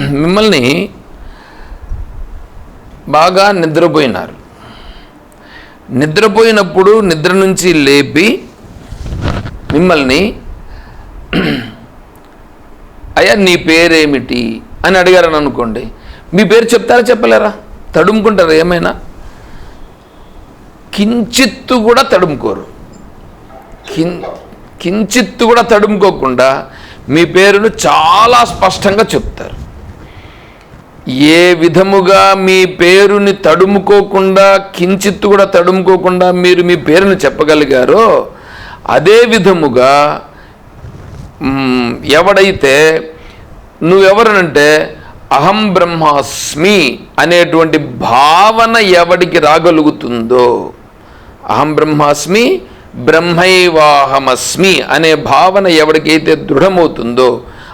మిమ్మల్ని బాగా నిద్రపోయినారు. నిద్రపోయినప్పుడు నిద్ర నుంచి లేపి మిమ్మల్ని అయ్యా నీ పేరేమిటి అని అడిగారని అనుకోండి. మీ పేరు చెప్తారా చెప్పలేరా? తడుముకుంటారా ఏమైనా? కించిత్తు కూడా తడుముకోరు. కించిత్తు కూడా తడుముకోకుండా మీ పేరును చాలా స్పష్టంగా చెప్తారు. ఏ విధముగా మీ పేరుని తడుముకోకుండా కించిత్తు కూడా తడుముకోకుండా మీరు మీ పేరును చెప్పగలిగారో అదే విధముగా ఎవడైతే నువ్వెవరనంటే అహం బ్రహ్మాస్మి అనేటువంటి భావన ఎవడికి రాగలుగుతుందో అహం బ్రహ్మాస్మి బ్రహ్మైవాహమస్మి అనే భావన ఎవరికైతే దృఢమవుతుందో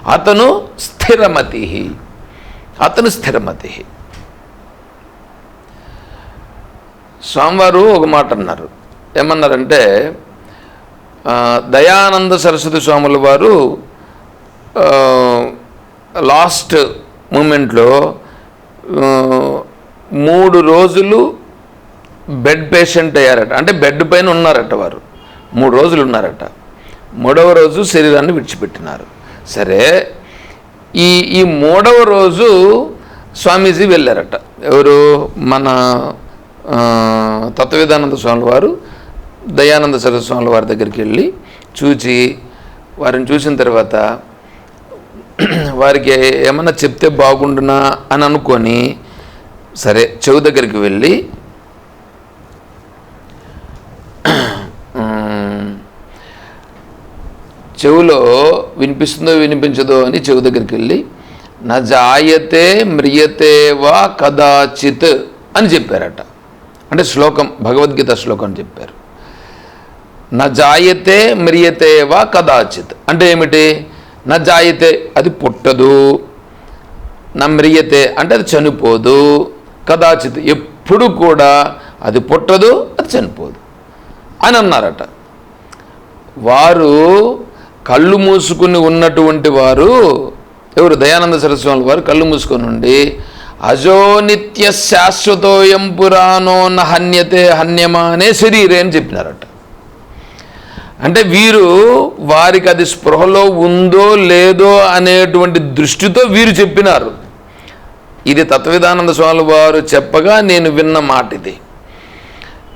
అతను స్థిరమతి అతను స్థిరమతి స్వామివారు ఒక మాట అన్నారు. ఏమన్నారంటే దయానంద సరస్వతి స్వాముల వారు లాస్ట్ మూమెంట్లో మూడు రోజులు బెడ్ పేషెంట్ అయ్యారట. అంటే బెడ్ పైన ఉన్నారట వారు. మూడు రోజులు ఉన్నారట. మూడవ రోజు శరీరాన్ని విడిచిపెట్టినారు. సరే ఈ ఈ మూడవ రోజు స్వామీజీ వెళ్ళారట. ఎవరు? మన ఆ, తత్వవేదానంద స్వాముల వారు దయానంద సరస్వామి స్వాముల వారి దగ్గరికి వెళ్ళి చూచి వారిని చూసిన తర్వాత వారికి ఏమన్నా చెప్తే బాగుండునా అని అనుకొని సరే చెవు దగ్గరికి వెళ్ళి చెవులో వినిపిస్తుందో వినిపించదో అని చెవు దగ్గరికి వెళ్ళి నా జాయతే మ్రియతే వా కదాచిత్ అని చెప్పారట. అంటే శ్లోకం భగవద్గీత శ్లోకం చెప్పారు. నా జాయతే మ్రియతే వా కదాచిత్ అంటే ఏమిటి? నా అది పుట్టదు. నా మ్రియతే అంటే అది చనిపోదు. కదాచిత్ ఎప్పుడు కూడా అది పుట్టదు అది చనిపోదు అని అన్నారట. వారు కళ్ళు మూసుకుని ఉన్నటువంటి వారు ఎవరు? దయానంద సరస్వామి వారు కళ్ళు మూసుకొని ఉండి అజోనిత్య శాశ్వతోయం పురాణో నహన్యతే హన్యమానే శరీరే అని చెప్పినారట. అంటే వీరు వారికి అది స్పృహలో ఉందో లేదో అనేటువంటి దృష్టితో వీరు చెప్పినారు. ఇది తత్వవిధానంద స్వామి వారు చెప్పగా నేను విన్న మాట ఇది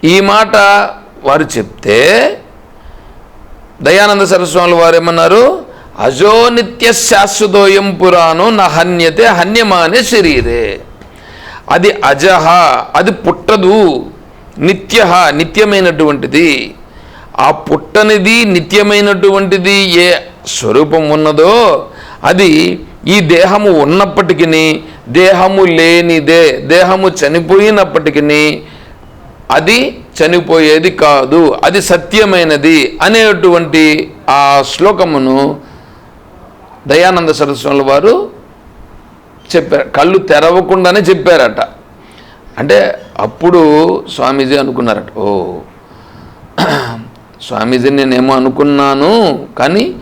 ఈ మాట వారు చెప్తే దయానంద సరస్వాములు వారు ఏమన్నారు అజో నిత్య శాశ్వతోయం పురాణం నా హన్యతే హన్యమానే శరీరే. అది అజహ అది పుట్టదు. నిత్య నిత్యమైనటువంటిది. ఆ పుట్టనిది నిత్యమైనటువంటిది ఏ స్వరూపం ఉన్నదో అది ఈ దేహము ఉన్నప్పటికీ దేహము లేనిదే దేహము చనిపోయినప్పటికీ అది చనిపోయేది కాదు అది సత్యమైనది అనేటువంటి ఆ శ్లోకమును దయానంద సరస్వాముల వారు చెప్పారు. కళ్ళు తెరవకుండానే చెప్పారట. అంటే అప్పుడు స్వామీజీ అనుకున్నారట ఓ స్వామీజీ నేనేమో అనుకున్నాను కానీ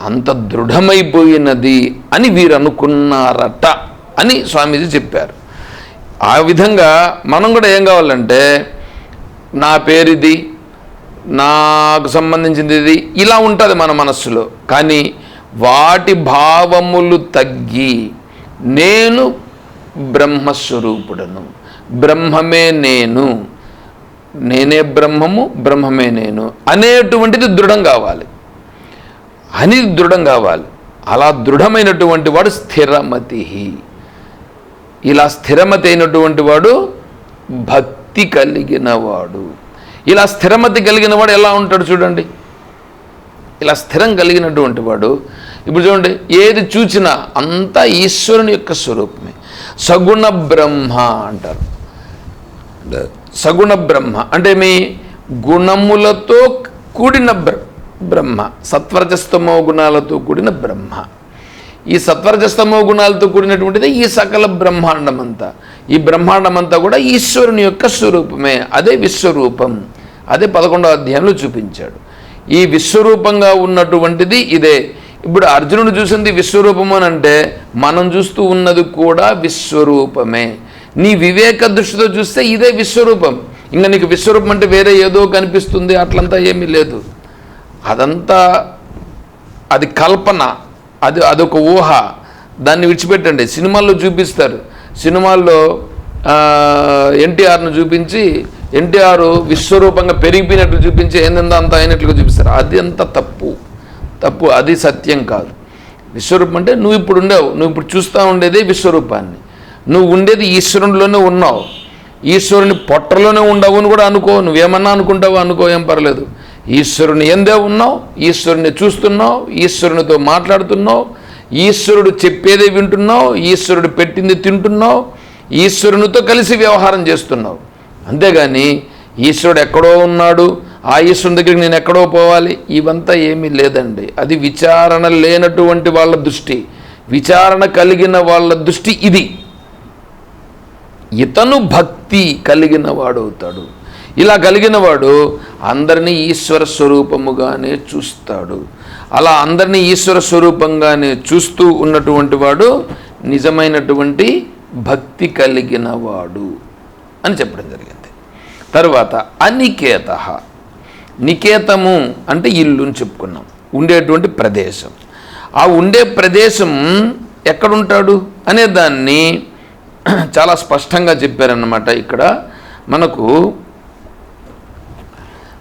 అంత దృఢమైపోయినది అని వీరు అనుకున్నారట అని స్వామీజీ చెప్పారు. ఆ విధంగా మనం కూడా ఏం కావాలంటే నా పేరు ఇది నాకు సంబంధించింది ఇది ఇలా ఉంటుంది మన మనస్సులో. కానీ వాటి భావములు తగ్గి నేను బ్రహ్మస్వరూపుడను. బ్రహ్మమే నేను. నేనే బ్రహ్మము బ్రహ్మమే నేను. అనేటువంటిది దృఢం కావాలి. అని దృఢం కావాలి. అలా దృఢమైనటువంటి వాడు స్థిరమతి ఇలా స్థిరమతి అయినటువంటి వాడు భక్తి కలిగిన వాడు ఇలా స్థిరమతి కలిగిన వాడు ఎలా ఉంటాడు చూడండి. ఇలా స్థిరం కలిగినటువంటి వాడు. ఇప్పుడు చూడండి ఏది చూచినా అంతా ఈశ్వరుని యొక్క స్వరూపమే. సగుణ బ్రహ్మ అంటారు. సగుణ బ్రహ్మ అంటే మీ గుణములతో కూడిన బ్ర బ్రహ్మ. సత్వరజస్తమో గుణాలతో కూడిన బ్రహ్మ. ఈ సత్వరజస్తమో గుణాలతో కూడినటువంటిది ఈ సకల బ్రహ్మాండం అంతా ఈ బ్రహ్మాండం అంతా కూడా ఈశ్వరుని యొక్క స్వరూపమే అదే విశ్వరూపం. అదే పదకొండవ అధ్యాయంలో చూపించాడు. ఈ విశ్వరూపంగా ఉన్నటువంటిది ఇదే. ఇప్పుడు అర్జునుడు చూసింది విశ్వరూపం అని అంటే మనం చూస్తూ ఉన్నది కూడా విశ్వరూపమే. నీ వివేక దృష్టితో చూస్తే ఇదే విశ్వరూపం. ఇంకా నీకు విశ్వరూపం అంటే వేరే ఏదో కనిపిస్తుంది అట్లంతా ఏమీ లేదు. అదంతా అది కల్పన. అది అదొక ఊహ. దాన్ని విడిచిపెట్టండి. సినిమాల్లో చూపిస్తారు. సినిమాల్లో ఎన్టీఆర్ను చూపించి ఎన్టీఆర్ విశ్వరూపంగా పెరిగిపోయినట్లు చూపించి ఏందంతా అంత అయినట్లుగా చూపిస్తారు. అది అంత తప్పు. తప్పు అది సత్యం కాదు. విశ్వరూపం అంటే నువ్వు ఇప్పుడు ఉండేవు. నువ్వు ఇప్పుడు చూస్తూ ఉండేదే విశ్వరూపాన్ని. నువ్వు ఉండేది ఈశ్వరునిలోనే ఉన్నావు. ఈశ్వరుని పొట్టలోనే ఉండవు అని కూడా అనుకో. నువ్వేమన్నా అనుకుంటావు అనుకో ఏం పర్లేదు. ఈశ్వరుని ఎందే ఉన్నావు? ఈశ్వరుని చూస్తున్నావు? ఈశ్వరునితో మాట్లాడుతున్నావు? ఈశ్వరుడు చెప్పేదే వింటున్నావు? ఈశ్వరుడు పెట్టింది తింటున్నావు? ఈశ్వరునితో కలిసి వ్యవహారం చేస్తున్నావు. అంతేగాని ఈశ్వరుడు ఎక్కడో ఉన్నాడు. ఆ ఈశ్వరుని దగ్గరికి నేను ఎక్కడో పోవాలి? ఇవంతా ఏమీ లేదండి. అది విచారణ లేనటువంటి వాళ్ళ దృష్టి. విచారణ కలిగిన వాళ్ళ దృష్టి ఇది. ఇతను భక్తి కలిగిన వాడవుతాడు. ఇలా కలిగిన వాడు అందరినీ ఈశ్వర స్వరూపముగానే చూస్తాడు. అలా అందరినీ ఈశ్వర స్వరూపంగానే చూస్తూ ఉన్నటువంటి వాడు నిజమైనటువంటి భక్తి కలిగిన వాడు అని చెప్పడం జరిగింది. తరువాత అనికేత. నికేతము అంటే ఇల్లు అని చెప్పుకున్నాం. ఉండేటువంటి ప్రదేశం. ఆ ఉండే ప్రదేశం ఎక్కడుంటాడు అనే దాన్ని చాలా స్పష్టంగా చెప్పారన్నమాట ఇక్కడ. మనకు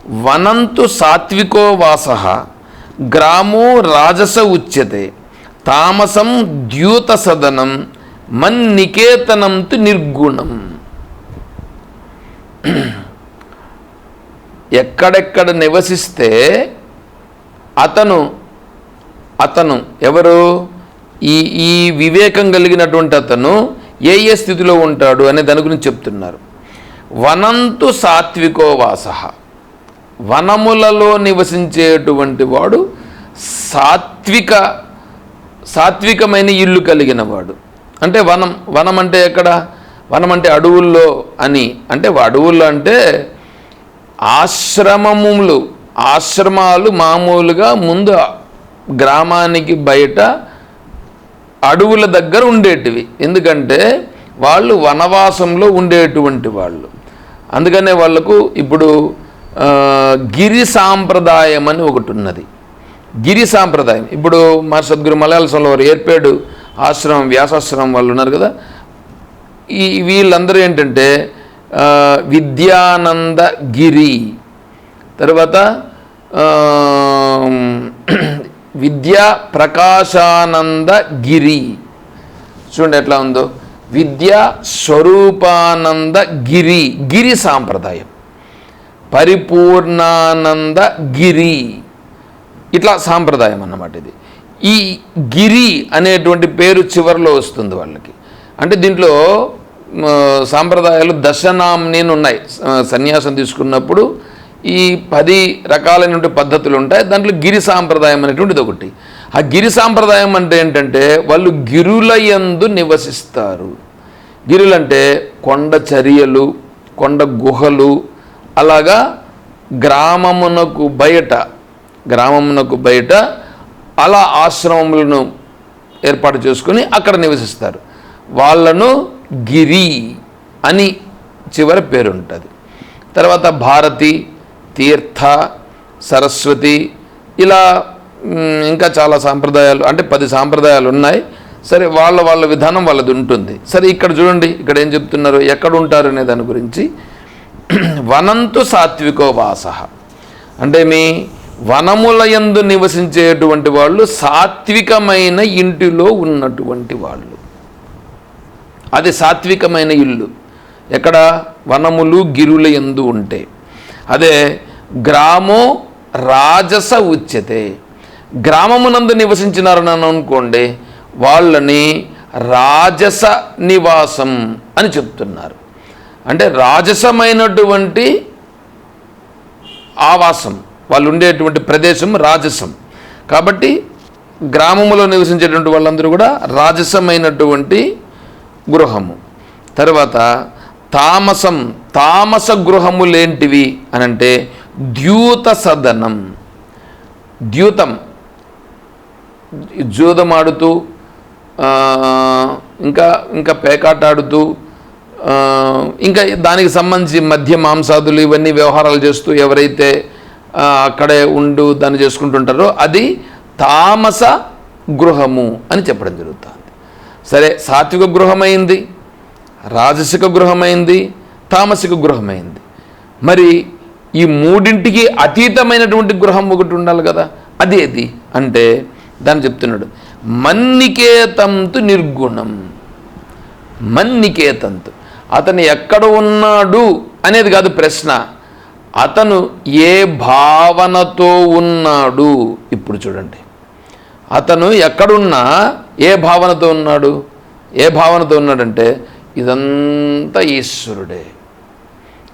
వనంతు సాత్వికో వాస గ్రామో రాజస ఉచ్యతే తామసం ద్యూత సదనం మన్నికేతనం నిర్గుణం. ఎక్కడెక్కడ నివసిస్తే అతను అతను ఎవరు? ఈ ఈ వివేకం కలిగినటువంటి అతను ఏ ఏ స్థితిలో ఉంటాడు అనే దాని గురించి చెప్తున్నారు. వనంతు సాత్వికో వాస వనములలో నివసించేటువంటి వాడు సాత్విక సాత్వికమైన ఇల్లు కలిగిన వాడు. అంటే వనం వనం అంటే ఎక్కడ? వనం అంటే అడవుల్లో అని. అంటే అడవుల్లో అంటే ఆశ్రమములు ఆశ్రమాలు మామూలుగా ముందు గ్రామానికి బయట అడవుల దగ్గర ఉండేటివి. ఎందుకంటే వాళ్ళు వనవాసంలో ఉండేటువంటి వాళ్ళు. అందుకనే వాళ్ళకు ఇప్పుడు గిరి సాంప్రదాయం అని ఒకటి ఉన్నది గిరి సాంప్రదాయం. ఇప్పుడు మా సద్గురు మలయాళ వారు ఏర్పాడు ఆశ్రమం వ్యాసాశ్రమం వాళ్ళు ఉన్నారు కదా. ఈ వీళ్ళందరూ ఏంటంటే విద్యానంద గిరి. తర్వాత విద్యా ప్రకాశానంద గిరి. చూడండి ఎట్లా ఉందో. విద్యా స్వరూపానంద గిరి. గిరి సాంప్రదాయం. పరిపూర్ణానంద గిరి ఇట్లా సాంప్రదాయం అన్నమాట ఇది. ఈ గిరి అనేటువంటి పేరు చివరిలో వస్తుంది వాళ్ళకి. అంటే దీంట్లో సాంప్రదాయాలు దశనామ్ని ఉన్నాయి. సన్యాసం తీసుకున్నప్పుడు ఈ పది రకాలైనటువంటి పద్ధతులు ఉంటాయి. దాంట్లో గిరి సాంప్రదాయం అనేటువంటిది ఒకటి. ఆ గిరి సాంప్రదాయం అంటే ఏంటంటే వాళ్ళు గిరుల యందు నివసిస్తారు. గిరులంటే కొండ చర్యలు కొండ గుహలు అలాగా గ్రామమునకు బయట గ్రామమునకు బయట అలా ఆశ్రమములను ఏర్పాటు చేసుకుని అక్కడ నివసిస్తారు. వాళ్ళను గిరి అని చివరి పేరు ఉంటుంది తర్వాత భారతి తీర్థ సరస్వతి ఇలా ఇంకా చాలా సాంప్రదాయాలు అంటే పది సాంప్రదాయాలు ఉన్నాయి. సరే వాళ్ళ వాళ్ళ విధానం వాళ్ళది ఉంటుంది. సరే ఇక్కడ చూడండి ఇక్కడ ఏం చెప్తున్నారు ఎక్కడ ఉంటారు అనే దాని గురించి వనంతు సాత్వికో వాస. అంటే మీ వనముల యందు నివసించేటువంటి వాళ్ళు సాత్వికమైన ఇంటిలో ఉన్నటువంటి వాళ్ళు. అది సాత్వికమైన ఇల్లు. ఎక్కడ? వనములు గిరుల ఎందు ఉంటే. అదే గ్రామో రాజస ఉచ్యతే. గ్రామమునందు నివసించినారని అనుకోండి వాళ్ళని రాజస నివాసం అని చెప్తున్నారు. అంటే రాజసమైనటువంటి ఆవాసం వాళ్ళు ఉండేటువంటి ప్రదేశం రాజసం. కాబట్టి గ్రామములో నివసించేటువంటి వాళ్ళందరూ కూడా రాజసమైనటువంటి గృహము. తర్వాత తామసం తామస గృహములేంటివి అనంటే ద్యూత సదనం. ద్యూతం. జూదమాడుతూ ఇంకా ఇంకా పేకాటాడుతూ ఇంకా దానికి సంబంధించి మధ్య మాంసాదులు ఇవన్నీ వ్యవహారాలు చేస్తూ ఎవరైతే అక్కడే ఉండు దాన్ని చేసుకుంటుంటారో అది తామస గృహము అని చెప్పడం జరుగుతుంది. సరే సాత్విక గృహమైంది రాజసిక గృహమైంది తామసిక గృహమైంది. మరి ఈ మూడింటికి అతీతమైనటువంటి గృహం ఒకటి ఉండాలి కదా అదేది అంటే దాన్ని చెప్తున్నాడు మన్నికేతంతు నిర్గుణం. మన్నికేతంతు. అతను ఎక్కడ ఉన్నాడు అనేది కాదు ప్రశ్న. అతను ఏ భావనతో ఉన్నాడు? ఇప్పుడు చూడండి. అతను ఎక్కడున్నా ఏ భావనతో ఉన్నాడు? ఏ భావనతో ఉన్నాడంటే ఇదంతా ఈశ్వరుడే.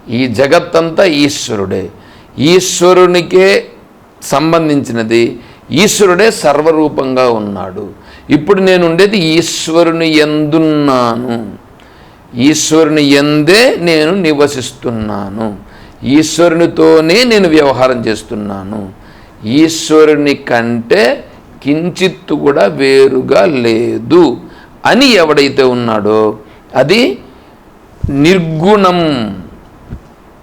ఈ జగత్తంతా ఈశ్వరుడే. ఈశ్వరునికే సంబంధించినది. ఈశ్వరుడే సర్వరూపంగా ఉన్నాడు. ఇప్పుడు నేను ఉండేది ఈశ్వరుని ఎందున్నాను? ఈశ్వరుని ఎందే నేను నివసిస్తున్నాను. ఈశ్వరునితోనే నేను వ్యవహారం చేస్తున్నాను. ఈశ్వరుని కంటే కించిత్తు కూడా వేరుగా లేదు అని ఎవడైతే ఉన్నాడో అది నిర్గుణం.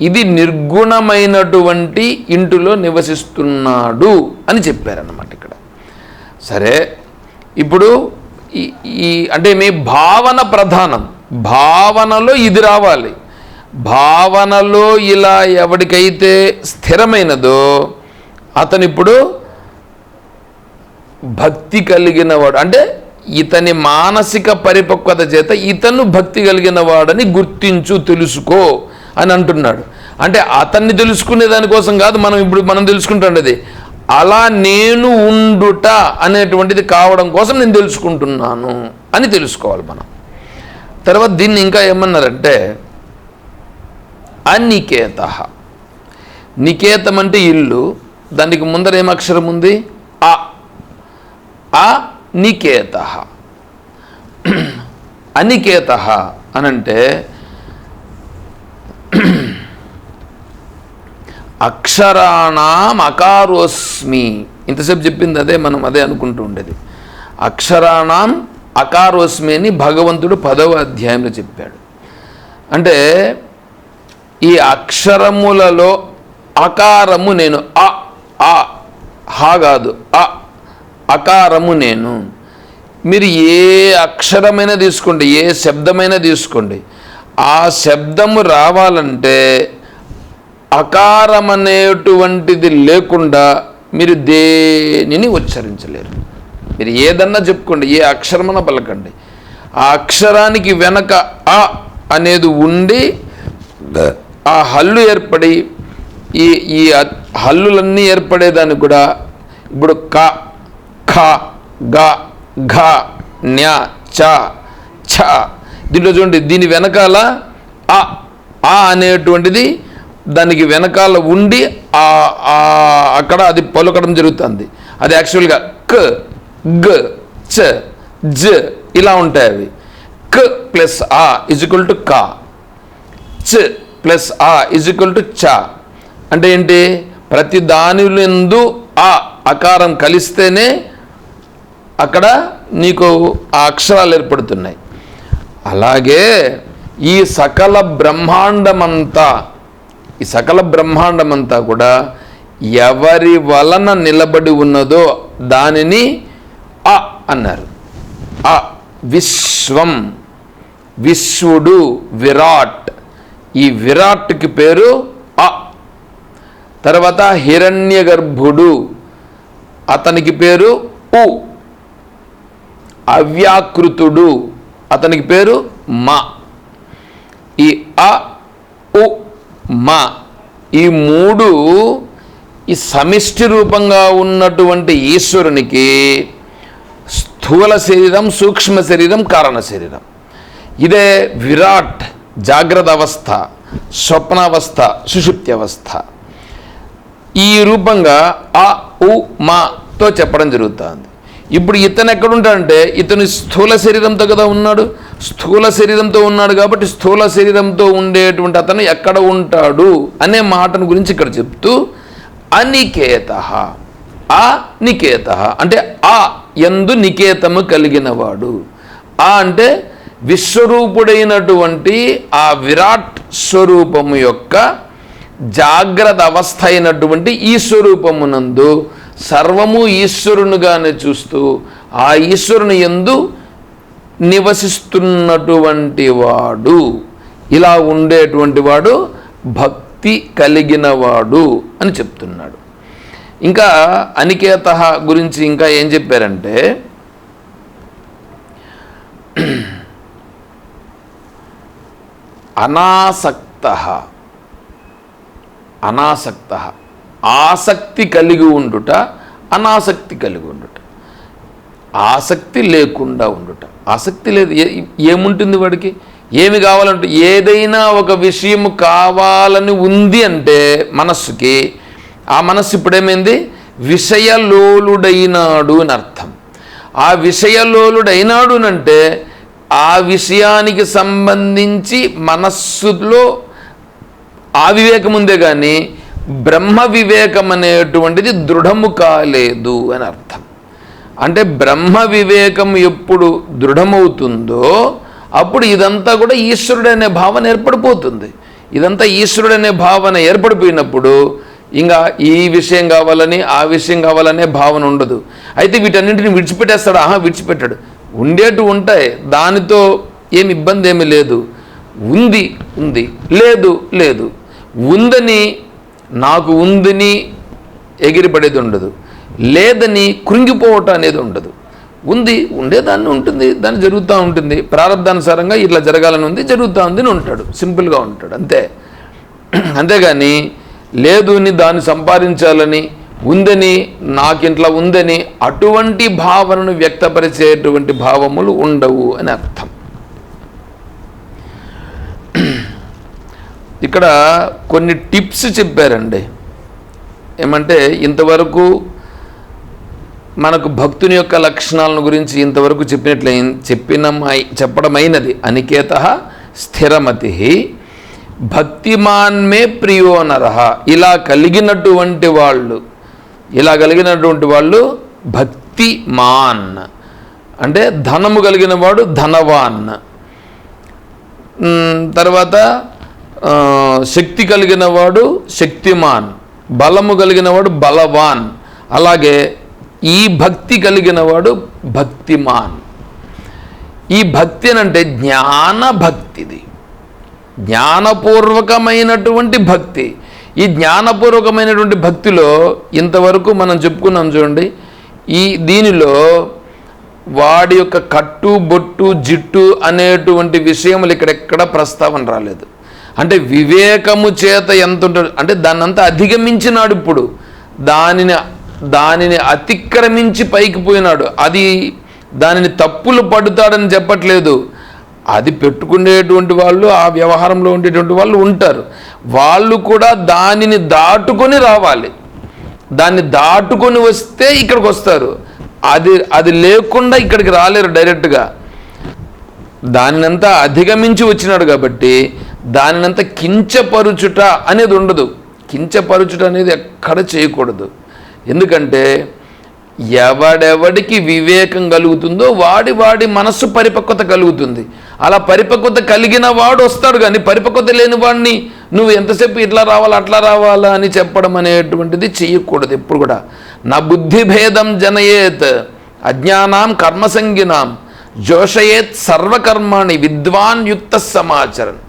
ఇది నిర్గుణమైనటువంటి ఇంటిలో నివసిస్తున్నాడు అని చెప్పారన్నమాట ఇక్కడ. సరే ఇప్పుడు ఈ ఈ అంటే మీ భావన ప్రధానం. భావనలో ఇది రావాలి. భావనలో ఇలా ఎవరికైతే స్థిరమైనదో అతను ఇప్పుడు భక్తి కలిగిన వాడు అంటే ఇతని మానసిక పరిపక్వత చేత ఇతను భక్తి కలిగిన వాడని గుర్తించు తెలుసుకో అని అంటున్నాడు. అంటే అతన్ని తెలుసుకునే దానికోసం కాదు మనం ఇప్పుడు మనం తెలుసుకుంటుండేది అలా నేను ఉండుట అనేటువంటిది కావడం కోసం నేను తెలుసుకుంటున్నాను అని తెలుసుకోవాలి మనం. తర్వాత దీన్ని ఇంకా ఏమన్నారంటే అనికేత. నికేతం అంటే ఇల్లు దానికి ముందర ఏం అక్షరం ఉంది? అ. ఆ నికేత. అనికేత అనంటే అక్షరాణం అకారోస్మి. ఇంతసేపు చెప్పింది అదే మనం అదే అనుకుంటూ ఉండేది. అక్షరాణం అకారోస్మి అని భగవంతుడు పదవ అధ్యాయంలో చెప్పాడు. అంటే ఈ అక్షరములలో అకారము నేను అ ఆ హా కాదు అ అకారము నేను. మీరు ఏ అక్షరమైనా తీసుకోండి ఏ శబ్దమైనా తీసుకోండి. ఆ శబ్దము రావాలంటే అకారం అనేటువంటిది లేకుండా మీరు దేనిని ఉచ్చరించలేరు. మీరు ఏదన్నా చెప్పుకోండి ఏ అక్షరమన్నా పలకండి. ఆ అక్షరానికి వెనక ఆ అనేది ఉండి ఆ హల్లు ఏర్పడి ఈ ఈ అ- హల్లులన్నీ ఏర్పడేదానికి కూడా ఇప్పుడు క ఖ గ ఘ న్య చ ఛ. దీంట్లో చూడండి దీని వెనకాల ఆ ఆ అనేటువంటిది దానికి వెనకాల ఉండి ఆ ఆ అక్కడ అది పలుకడం జరుగుతుంది. అది యాక్చువల్గా క. గ చ జ ఇలా ఉంటాయి అవి. క ప్లస్ ఆ ఇజ్వల్ టు కా. చ ప్లస్ ఆ ఇజ్ టు చ. అంటే ఏంటి? ప్రతి దానిలందు ఆ అకారం కలిస్తేనే అక్కడ నీకు ఆ అక్షరాలు ఏర్పడుతున్నాయి. అలాగే ఈ సకల బ్రహ్మాండమంతా ఈ సకల బ్రహ్మాండమంతా కూడా ఎవరి వలన నిలబడి ఉన్నదో దానిని అ అన్నారు. అ విశ్వం విశ్వడు విరాట్. ఈ విరాట్కి పేరు అ. తర్వాత హిరణ్య గర్భుడు అతనికి పేరు ఉ. అవ్యాకృతుడు అతనికి పేరు మా. ఈ అ ఉ మా. ఈ మూడు ఈ సమిష్టి రూపంగా ఉన్నటువంటి ఈశ్వరునికి స్థూల శరీరం సూక్ష్మ శరీరం కారణ శరీరం ఇదే విరాట్ జాగ్రత్త అవస్థ స్వప్నావస్థ సుషుప్తి అవస్థ ఈ రూపంగా ఆ ఉ మాతో చెప్పడం జరుగుతుంది. ఇప్పుడు ఇతను ఎక్కడుంటాడంటే ఇతను స్థూల శరీరంతో కదా ఉన్నాడు. స్థూల శరీరంతో ఉన్నాడు కాబట్టి స్థూల శరీరంతో ఉండేటువంటి అతను ఎక్కడ ఉంటాడు అనే మాటను గురించి ఇక్కడ చెప్తూ అనికేత ఆ నికేత. అంటే ఆ ఎందు నికేతము కలిగినవాడు. ఆ అంటే విశ్వరూపుడైనటువంటి ఆ విరాట్ స్వరూపము యొక్క జాగ్రత్త అవస్థ అయినటువంటి ఈ స్వరూపమునందు సర్వము ఈశ్వరునిగానే చూస్తూ ఆ ఈశ్వరుని ఎందు నివసిస్తున్నటువంటి వాడు. ఇలా ఉండేటువంటి వాడు భక్తి కలిగినవాడు అని చెప్తున్నాడు. ఇంకా అనికేత గురించి ఇంకా ఏం చెప్పారంటే అనాసక్త అనాసక్త ఆసక్తి కలిగి ఉండుట అనాసక్తి కలిగి ఉండుట. ఆసక్తి లేకుండా ఉండుట. ఆసక్తి లేదు. ఏముంటుంది వాడికి? ఏమి కావాలంటే ఏదైనా ఒక విషయం కావాలని ఉంది అంటే మనస్సుకి ఆ మనస్సు ఇప్పుడేమైంది? విషయలోలుడైనాడు అని అర్థం. ఆ విషయలోలుడైనాడు అంటే ఆ విషయానికి సంబంధించి మనస్సులో ఆ వివేకం ఉందే కానీ బ్రహ్మ వివేకం అనేటువంటిది దృఢము కాలేదు అని అర్థం. అంటే బ్రహ్మ వివేకం ఎప్పుడు దృఢమవుతుందో అప్పుడు ఇదంతా కూడా ఈశ్వరుడు అనే భావన ఏర్పడిపోతుంది. ఇదంతా ఈశ్వరుడు అనే భావన ఏర్పడిపోయినప్పుడు ఇంకా ఈ విషయం కావాలని ఆ విషయం కావాలనే భావన ఉండదు. అయితే వీటన్నింటిని విడిచిపెట్టేస్తాడు. ఆహా విడిచిపెట్టాడు. ఉండేటు ఉంటాయి. దానితో ఏమి ఇబ్బంది ఏమి లేదు. ఉంది ఉంది. లేదు లేదు. ఉందని నాకు ఉందని ఎగిరిపడేది ఉండదు. లేదని కృంగిపోవటం అనేది ఉండదు. ఉంది ఉండేదాన్ని ఉంటుంది దాన్ని జరుగుతూ ఉంటుంది. ప్రారంభానుసారంగా ఇట్లా జరగాలని ఉంది జరుగుతూ ఉంది అని ఉంటాడు. సింపుల్గా ఉంటాడు. అంతే. అంతేగాని లేదు అని దాన్ని సంపాదించాలని ఉందని నాకింట్లా ఉందని అటువంటి భావనను వ్యక్తపరిచేటువంటి భావములు ఉండవు అని అర్థం. ఇక్కడ కొన్ని టిప్స్ చెప్పారండి. ఏమంటే ఇంతవరకు మనకు భక్తుని యొక్క లక్షణాలను గురించి ఇంతవరకు చెప్పినట్లయి చెప్పిన చెప్పడమైనది. అనికేత స్థిరమతి. భక్తిమాన్మే ప్రియో నరహ ఇలా కలిగినటువంటి వాళ్ళు ఇలా కలిగినటువంటి వాళ్ళు భక్తిమాన్. అంటే ధనము కలిగిన వాడు ధనవాన్. తర్వాత శక్తి కలిగిన వాడు శక్తిమాన్. బలము కలిగిన వాడు బలవాన్. అలాగే ఈ భక్తి కలిగిన వాడు భక్తిమాన్. ఈ భక్తి అంటే జ్ఞాన భక్తిది. జ్ఞానపూర్వకమైనటువంటి భక్తి. ఈ జ్ఞానపూర్వకమైనటువంటి భక్తిలో ఇంతవరకు మనం చెప్పుకున్నాం చూడండి ఈ దీనిలో వాడి యొక్క కట్టు బొట్టు జిట్టు అనేటువంటి విషయములు ఇక్కడెక్కడ ప్రస్తావన రాలేదు. అంటే వివేకము చేత ఎంత ఉంటుంది అంటే దాన్నంతా అధిగమించినాడు ఇప్పుడు. దానిని దానిని అతిక్రమించి పైకి పోయినాడు. అది దానిని తప్పులు పడుతాడని చెప్పట్లేదు. అది పెట్టుకునేటువంటి వాళ్ళు ఆ వ్యవహారంలో ఉండేటువంటి వాళ్ళు ఉంటారు. వాళ్ళు కూడా దానిని దాటుకొని రావాలి. దాన్ని దాటుకొని వస్తే ఇక్కడికి వస్తారు. అది అది లేకుండా ఇక్కడికి రాలేరు డైరెక్ట్గా. దానినంతా అధిగమించి వచ్చినాడు కాబట్టి దానినంతా కించపరుచుట అనేది ఉండదు. కించపరుచుట అనేది ఎక్కడ చేయకూడదు. ఎందుకంటే ఎవడెవడికి వివేకం కలుగుతుందో వాడి వాడి మనస్సు పరిపక్వత కలుగుతుంది. అలా పరిపక్వత కలిగిన వాడు వస్తాడు కానీ పరిపక్వత లేని వాడిని నువ్వు ఎంతసేపు ఇట్లా రావాలా అట్లా రావాలా అని చెప్పడం అనేటువంటిది చేయకూడదు ఎప్పుడు కూడా. నా బుద్ధి భేదం జనయేత్ అజ్ఞానాం కర్మసంగినాం జోషయేత్ సర్వకర్మాణి విద్వాన్ యుక్త సమాచరన్.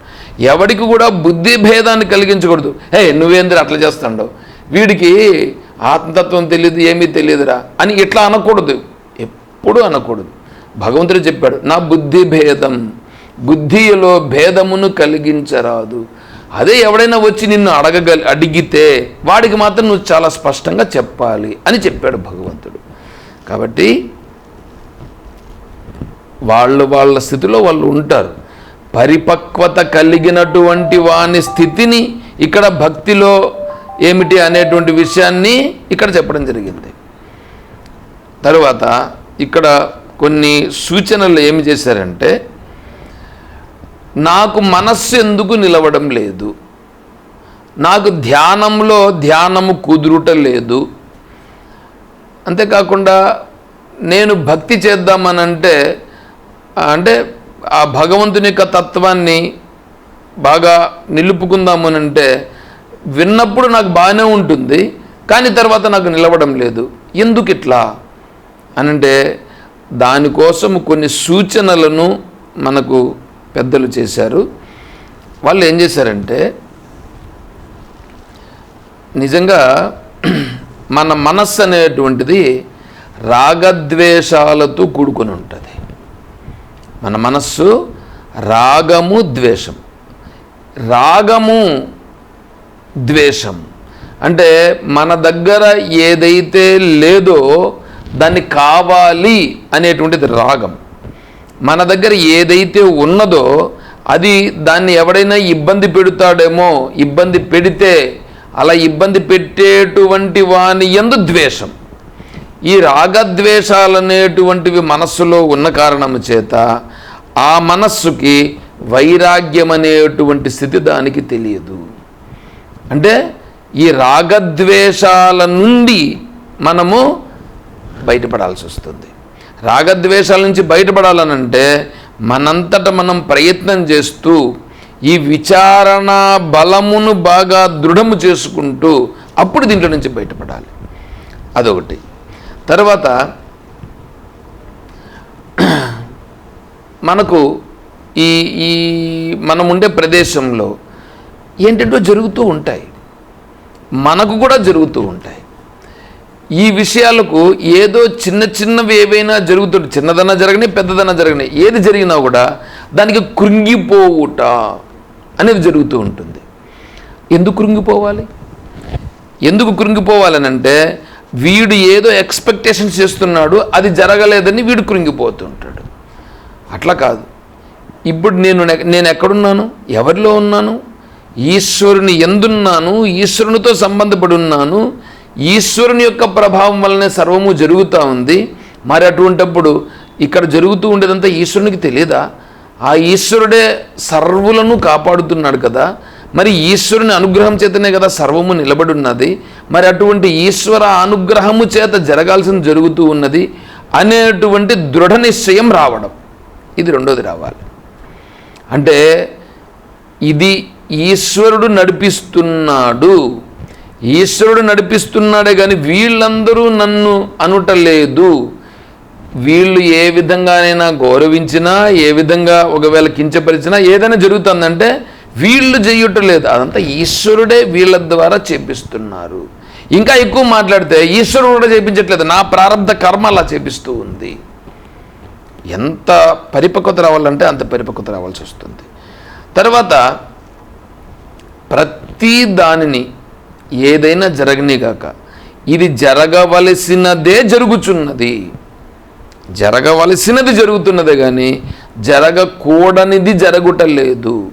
ఎవడికి కూడా బుద్ధి భేదాన్ని కలిగించకూడదు. హే నువ్వేంద్ర అట్లా చేస్తాడు వీడికి ఆత్మతత్వం తెలియదు ఏమీ తెలియదురా అని ఇట్లా అనకూడదు? ఎప్పుడూ అనకూడదు. భగవంతుడు చెప్పాడు నా బుద్ధి భేదం బుద్ధిలో భేదమును కలిగించరాదు. అదే ఎవడైనా వచ్చి నిన్ను అడగగలి అడిగితే వాడికి మాత్రం నువ్వు చాలా స్పష్టంగా చెప్పాలి అని చెప్పాడు భగవంతుడు. కాబట్టి వాళ్ళు వాళ్ళ స్థితిలో వాళ్ళు ఉంటారు. పరిపక్వత కలిగినటువంటి వాని స్థితిని ఇక్కడ భక్తిలో ఏమిటి అనేటువంటి విషయాన్ని ఇక్కడ చెప్పడం జరిగింది. తరువాత ఇక్కడ కొన్ని సూచనలు ఏమి చేశారంటే నాకు మనస్సు ఎందుకు నిలవడం లేదు? నాకు ధ్యానంలో ధ్యానము కుదురుట లేదు. అంతేకాకుండా నేను భక్తి చేద్దామనంటే అంటే ఆ భగవంతుని యొక్క తత్వాన్ని బాగా నిలుపుకుందామనంటే విన్నప్పుడు నాకు బాగానే ఉంటుంది కానీ తర్వాత నాకు నిలవడం లేదు. ఎందుకు ఇట్లా? అనంటే దానికోసం కొన్ని సూచనలను మనకు పెద్దలు చేశారు. వాళ్ళు ఏం చేశారంటే నిజంగా మన మనస్సు అనేటువంటిది రాగద్వేషాలతో కూడుకొని ఉంటుంది. మన మనస్సు రాగము ద్వేషం. రాగము ద్వేషం. అంటే మన దగ్గర ఏదైతే లేదో దాన్ని కావాలి అనేటువంటిది రాగం. మన దగ్గర ఏదైతే ఉన్నదో అది దాన్ని ఎవడైనా ఇబ్బంది పెడతాడేమో ఇబ్బంది పెడితే అలా ఇబ్బంది పెట్టేటువంటి వాని ఎందు ద్వేషం. ఈ రాగద్వేషాలనేటువంటివి మనస్సులో ఉన్న కారణము చేత ఆ మనస్సుకి వైరాగ్యం అనేటువంటి స్థితి దానికి తెలియదు. అంటే ఈ రాగద్వేషాల నుండి మనము బయటపడాల్సి వస్తుంది. రాగద్వేషాల నుంచి బయటపడాలనంటే మనంతట మనం ప్రయత్నం చేస్తూ ఈ విచారణ బలమును బాగా దృఢము చేసుకుంటూ అప్పుడు దీంట్లో నుంచి బయటపడాలి. అదొకటి. తర్వాత మనకు ఈ ఈ మనం ఉండే ప్రదేశంలో ఏంటంటో జరుగుతూ ఉంటాయి. మనకు కూడా జరుగుతూ ఉంటాయి. ఈ విషయాలకు ఏదో చిన్న చిన్నవి ఏవైనా జరుగుతుంది చిన్నదన్నా జరగని పెద్దదన్నా జరగని ఏది జరిగినా కూడా దానికి కృంగిపోవుట అనేది జరుగుతూ ఉంటుంది. ఎందుకు కృంగిపోవాలి? ఎందుకు కృంగిపోవాలనంటే వీడు ఏదో ఎక్స్పెక్టేషన్స్ చేస్తున్నాడు అది జరగలేదని వీడు కృంగిపోతుంటాడు. అట్లా కాదు. ఇప్పుడు నేను నేను ఎక్కడున్నాను? ఎవరిలో ఉన్నాను? ఈశ్వరుని ఎందున్నాను? ఈశ్వరునితో సంబంధపడి ఉన్నాను ఈశ్వరుని యొక్క ప్రభావం వల్లనే సర్వము జరుగుతూ ఉంది. మరి అటువంటప్పుడు ఇక్కడ జరుగుతూ ఉండేదంతా ఈశ్వరునికి తెలియదా ఆ ఈశ్వరుడే సర్వులను కాపాడుతున్నాడు కదా. మరి ఈశ్వరుని అనుగ్రహం చేతనే కదా సర్వము నిలబడి ఉన్నది మరి అటువంటి ఈశ్వర అనుగ్రహము చేత జరగాల్సింది జరుగుతూ ఉన్నది అనేటువంటి దృఢ నిశ్చయం రావడం. ఇది రెండోది రావాలి. అంటే ఇది ఈశ్వరుడు నడిపిస్తున్నాడు. ఈశ్వరుడు నడిపిస్తున్నాడే కానీ వీళ్ళందరూ నన్ను అనుటలేదు. వీళ్ళు ఏ విధంగానైనా గౌరవించినా ఏ విధంగా ఒకవేళ కించపరిచినా ఏదైనా జరుగుతుందంటే వీళ్ళు చేయటం లేదు అదంతా ఈశ్వరుడే వీళ్ళ ద్వారా చేపిస్తున్నారు. ఇంకా ఎక్కువ మాట్లాడితే ఈశ్వరుడు కూడా చేపించట్లేదు. నా ప్రారంభ కర్మ అలా చేపిస్తూ ఉంది. ఎంత పరిపక్వత రావాలంటే అంత పరిపక్వత రావాల్సి వస్తుంది. తర్వాత ప్రతి దానిని ఏదైనా జరగనిగాక ఇది జరగవలసినదే జరుగుచున్నది. జరగవలసినది జరుగుతున్నదే కానీ జరగకూడనిది జరగుట లేదు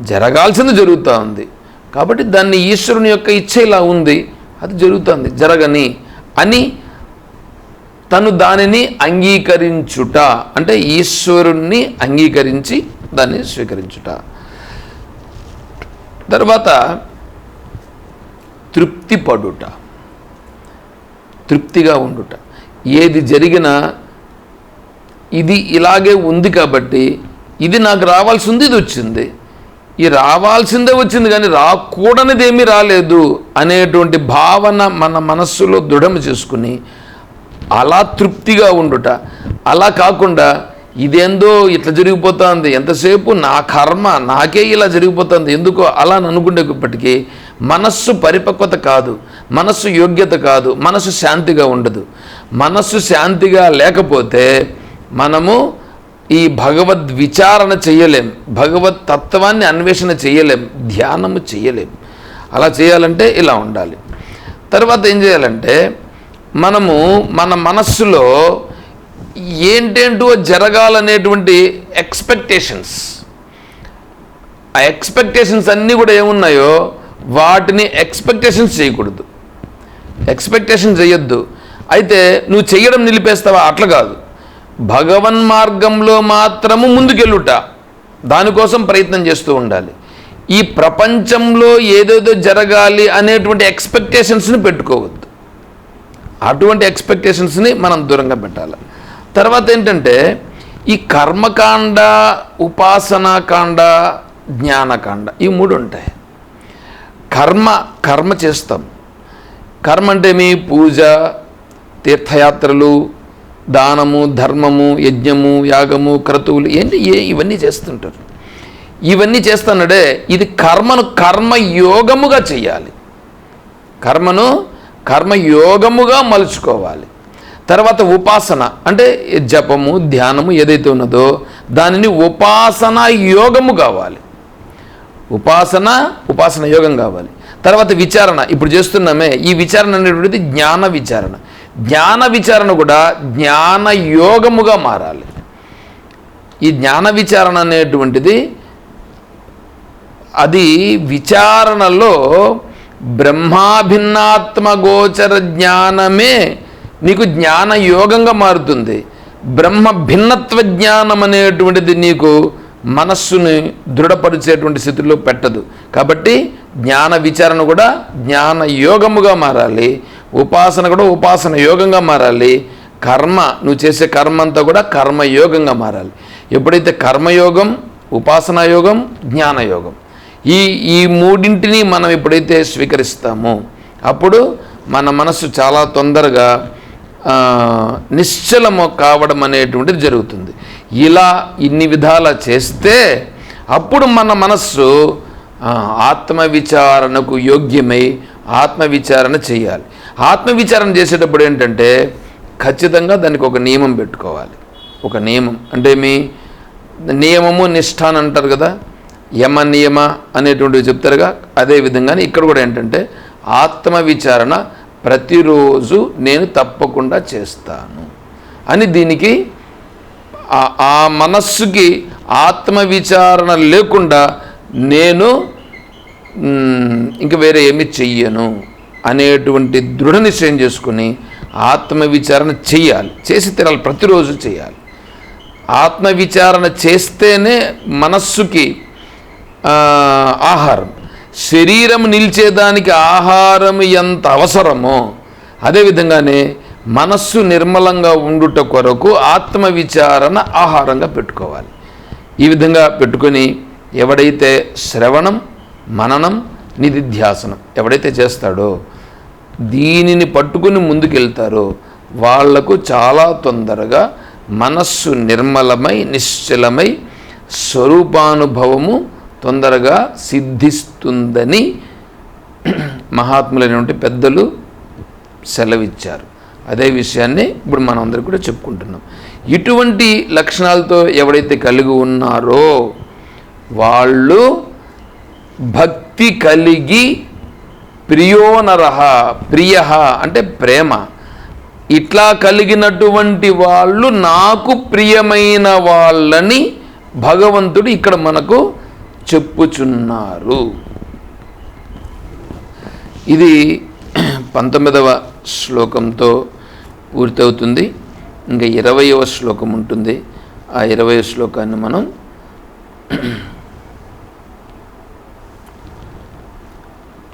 జరగాల్సింది జరుగుతూ ఉంది. కాబట్టి దాన్ని ఈశ్వరుని యొక్క ఇచ్చ ఇలా ఉంది. అది జరుగుతుంది. జరగని అని తను దానిని అంగీకరించుట. అంటే ఈశ్వరుణ్ణి అంగీకరించి దాన్ని స్వీకరించుట. తర్వాత తృప్తి పడుట తృప్తిగా ఉండుట. ఏది జరిగినా ఇది ఇలాగే ఉంది కాబట్టి ఇది నాకు రావాల్సింది ఇది వచ్చింది. ఈ రావాల్సిందే వచ్చింది కానీ రాకూడనిది ఏమీ రాలేదు అనేటువంటి భావన మన మనస్సులో దృఢం చేసుకుని అలా తృప్తిగా ఉండుట. అలా కాకుండా ఇదేందో ఇట్లా జరిగిపోతుంది. ఎంతసేపు? నా కర్మ నాకే ఇలా జరిగిపోతుంది. ఎందుకో? అలా అని అనుకునేప్పటికీ మనస్సు పరిపక్వత కాదు. మనస్సు యోగ్యత కాదు. మనస్సు శాంతిగా ఉండదు. మనస్సు శాంతిగా లేకపోతే మనము ఈ భగవద్ విచారణ చేయలేం. భగవత్ తత్వాన్ని అన్వేషణ చేయలేం. ధ్యానము చేయలేం. అలా చేయాలంటే ఇలా ఉండాలి. తర్వాత ఏం చేయాలంటే మనము మన మనస్సులో ఏంటేంటో జరగాలనేటువంటి ఎక్స్పెక్టేషన్స్ ఆ ఎక్స్పెక్టేషన్స్ అన్నీ కూడా ఏమున్నాయో వాటిని ఎక్స్పెక్టేషన్స్ చేయకూడదు. ఎక్స్పెక్టేషన్ చేయొద్దు. అయితే నువ్వు చేయడం నిలిపేస్తావా? అట్లా కాదు. భగవన్ మార్గంలో మాత్రము ముందుకెళ్ళుట. దానికోసం ప్రయత్నం చేస్తూ ఉండాలి. ఈ ప్రపంచంలో ఏదేదో జరగాలి అనేటువంటి ఎక్స్పెక్టేషన్స్ని పెట్టుకోవద్దు. అటువంటి ఎక్స్పెక్టేషన్స్ని మనం దూరంగా పెట్టాలి. తర్వాత ఏంటంటే ఈ కర్మకాండ ఉపాసనాకాండ జ్ఞానకాండ ఈ మూడు ఉంటాయి కర్మ కర్మ చేస్తాం. కర్మ అంటే మీ పూజ తీర్థయాత్రలు దానము ధర్మము యజ్ఞము యాగము క్రతువులు ఏంటి? ఏ ఇవన్నీ చేస్తుంటారు. ఇవన్నీ చేస్తున్నాడే ఇది కర్మను కర్మయోగముగా చేయాలి కర్మను కర్మయోగముగా మలుచుకోవాలి. తర్వాత ఉపాసన. అంటే జపము ధ్యానము ఏదైతే ఉన్నదో దానిని ఉపాసన యోగము కావాలి. ఉపాసన ఉపాసన యోగం కావాలి. తర్వాత విచారణ. ఇప్పుడు చేస్తున్నామే ఈ విచారణ అనేటువంటిది జ్ఞాన విచారణ. జ్ఞాన విచారణ కూడా జ్ఞాన యోగముగా మారాలి. ఈ జ్ఞాన విచారణ అనేటువంటిది అది విచారణలో బ్రహ్మాభిన్నాత్మ గోచర జ్ఞానమే నీకు జ్ఞాన యోగంగా మారుతుంది. బ్రహ్మ భిన్నత్వ జ్ఞానం అనేటువంటిది నీకు మనస్సుని దృఢపరిచేటువంటి స్థితిలో పెట్టదు. కాబట్టి జ్ఞాన విచారణ కూడా జ్ఞాన యోగముగా మారాలి. ఉపాసన కూడా ఉపాసన యోగంగా మారాలి. కర్మ నువ్వు చేసే కర్మ అంతా కూడా కర్మయోగంగా మారాలి. ఎప్పుడైతే కర్మయోగం ఉపాసనా యోగం జ్ఞానయోగం ఈ ఈ మూడింటిని మనం ఎప్పుడైతే స్వీకరిస్తామో అప్పుడు మన మనస్సు చాలా తొందరగా నిశ్చలము కావడం అనేటువంటిది జరుగుతుంది. ఇలా ఇన్ని విధాల చేస్తే అప్పుడు మన మనస్సు ఆత్మవిచారణకు యోగ్యమై ఆత్మవిచారణ చేయాలి. ఆత్మవిచారణ చేసేటప్పుడు ఏంటంటే ఖచ్చితంగా దానికి ఒక నియమం పెట్టుకోవాలి. ఒక నియమం అంటే మీ నియమము నిష్ఠ అని అంటారు కదా? యమ నియమ అనేటువంటివి చెప్తారుగా. అదే విధంగానే ఇక్కడ కూడా ఏంటంటే ఆత్మవిచారణ ప్రతిరోజు నేను తప్పకుండా చేస్తాను. అని దీనికి ఆ- మనస్సుకి ఆత్మవిచారణ లేకుండా నేను ఇంక వేరే ఏమి చెయ్యను అనేటువంటి దృఢ నిశ్చయం చేసుకుని ఆత్మవిచారణ చేయాలి చేసి తీరాలి ప్రతిరోజు చేయాలి ఆత్మవిచారణ చేస్తేనే మనస్సుకి ఆహారం. శరీరం నిలిచేదానికి ఆహారం ఎంత అవసరమో అదేవిధంగానే మనస్సు నిర్మలంగా ఉండుట కొరకు ఆత్మ విచారణ ఆహారంగా పెట్టుకోవాలి. ఈ విధంగా పెట్టుకొని ఎవడైతే శ్రవణం మననం నిధిధ్యాసనం ఎవడైతే చేస్తాడో దీనిని పట్టుకుని ముందుకెళ్తారో వాళ్ళకు చాలా తొందరగా మనస్సు నిర్మలమై నిశ్చలమై స్వరూపానుభవము తొందరగా సిద్ధిస్తుందని మహాత్ములైనటువంటి పెద్దలు సెలవిచ్చారు. అదే విషయాన్ని ఇప్పుడు మనం అందరం కూడా చెప్పుకుంటున్నాం. ఇటువంటి లక్షణాలతో ఎవడైతే కలిగి ఉన్నారో వాళ్ళు భక్తి కలిగి ప్రియోనరహ ప్రియ అంటే ప్రేమ. ఇట్లా కలిగినటువంటి వాళ్ళు నాకు ప్రియమైన వాళ్ళని భగవంతుడు ఇక్కడ మనకు చెప్పుచున్నారు. ఇది పంతొమ్మిదవ శ్లోకంతో పూర్తవుతుంది. ఇంకా ఇరవయవ శ్లోకం ఉంటుంది. ఆ ఇరవై శ్లోకాన్ని మనం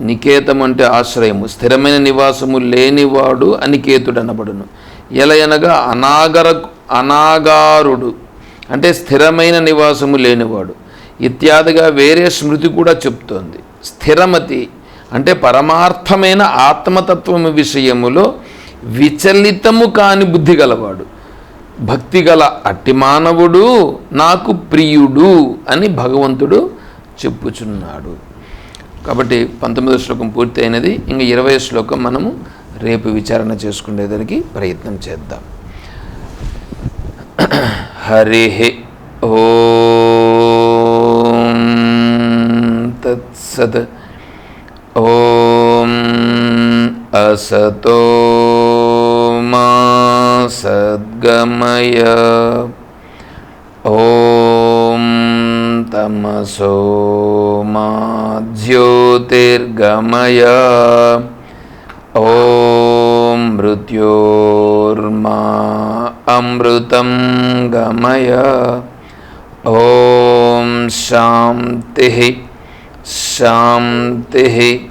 నికేతం అంటే ఆశ్రయము. స్థిరమైన నివాసము లేనివాడు అనికేతుడు అనబడును ఎలయనగా అనాగర అనాగారుడు. అంటే స్థిరమైన నివాసము లేనివాడు. ఇత్యాదిగా వేరే స్మృతి కూడా చెప్తోంది. స్థిరమతి అంటే పరమార్థమైన ఆత్మతత్వము విషయములో విచలితము కాని బుద్ధి గలవాడు. భక్తి గల అట్టి మానవుడు నాకు ప్రియుడు అని భగవంతుడు చెప్పుచున్నాడు. కాబట్టి పంతొమ్మిదో శ్లోకం పూర్తి అయినది ఇంకా ఇరవై శ్లోకం మనము రేపు విచారణ చేసుకునేదానికి ప్రయత్నం చేద్దాం. హరి ఓ सत् ॐ असतो मा सद्गमय। ॐ तमसो मा ज्योतिर्गमय। ॐ मृत्योर्मा अमृतं गमय। ॐ शान्तिः शांति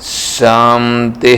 शांति।